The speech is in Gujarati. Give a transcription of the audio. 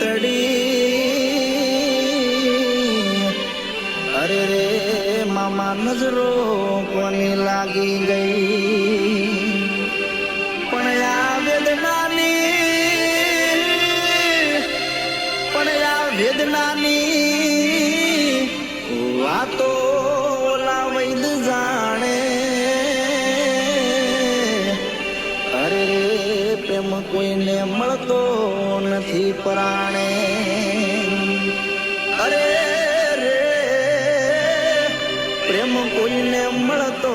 તડી અરે રે, મામા, નજરો કોની લાગી ગઈ? પણ આ વેદનાની, પણ આ વેદનાની વાતો પ્રેમ કોઈને મળતો નથી પરાણે. અરે રે પ્રેમ કોઈને મળતો